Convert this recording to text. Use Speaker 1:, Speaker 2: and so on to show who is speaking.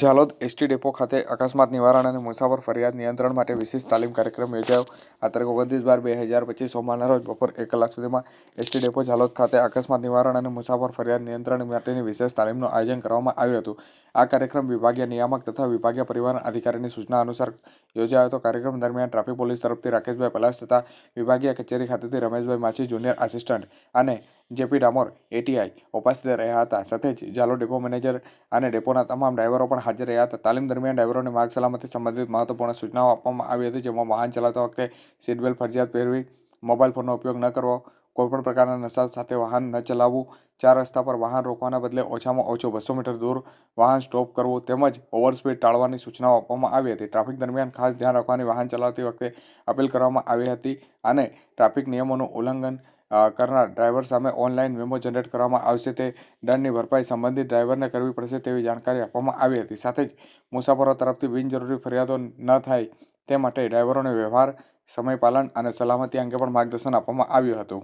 Speaker 1: Jhalod ST depot ખાતે અકસ્માત નિવારણ અને મુસાફર ફરિયાદ નિયંત્રણ માટે વિશેષ તાલીમ કાર્યક્રમ યોજાયો. આ તારીખ ઓગણત્રીસ બાર બે હજાર પચીસ સોમવારના રોજ બપોર એક કલાક સુધીમાં એસટી ડેપો ઝાલોદ ખાતે અકસ્માત નિવારણ અને મુસાફર ફરિયાદ નિયંત્રણ માટેની વિશેષ તાલીમનું આયોજન કરવામાં આવ્યું હતું. આ કાર્યક્રમ વિભાગીય નિયામક તથા વિભાગીય પરિવહન અધિકારીની સૂચના અનુસાર યોજાયો હતો. કાર્યક્રમ દરમિયાન ટ્રાફિક પોલીસ તરફથી રાકેશભાઈ પલાસ તથા વિભાગીય કચેરી ખાતેથી રમેશભાઈ માછી જુનિયર આસિસ્ટન્ટ અને જેપી ડામોર એટીઆઈ ઉપસ્થિત રહ્યા હતા. સાથે જ ઝાલો ડેપો મેનેજર અને ડેપોના તમામ ડ્રાઈવરો પણ હાજર રહ્યા હતા. તાલીમ દરમિયાન ડ્રાઈવરોને માર્ગ સલામતી સંબંધિત મહત્વપૂર્ણ સૂચનાઓ આપવામાં આવી હતી, જેમાં વાહન ચલાવતા વખતે સીટબેલ્ટ ફરજિયાત પહેરવી, મોબાઈલ ફોનનો ઉપયોગ ન કરવો કોઈપણ પ્રકારના નશા સાથે વાહન ન ચલાવવું, ચાર રસ્તા પર વાહન રોકવાના બદલે ઓછામાં ઓછો બસો મીટર દૂર વાહન સ્ટોપ કરવું તેમજ ઓવરસ્પીડ ટાળવાની સૂચનાઓ આપવામાં આવી હતી. ટ્રાફિક દરમિયાન ખાસ ધ્યાન રાખવાની વાહન ચલાવતી વખતે અપીલ કરવામાં આવી હતી અને ટ્રાફિક નિયમોનું ઉલ્લંઘન કરનાર ડ્રાઈવર સામે ઓનલાઈન મેમો જનરેટ કરવામાં આવશે તે દંડની ભરપાઈ સંબંધિત ડ્રાઈવરને કરવી પડશે તેવી જાણકારી આપવામાં આવી હતી. સાથે જ મુસાફરો તરફથી બિનજરૂરી ફરિયાદો ન થાય તે માટે ડ્રાઈવરોને વ્યવહાર સમય પાલન અને સલામતી અંગે પણ માર્ગદર્શન આપવામાં આવ્યું હતું.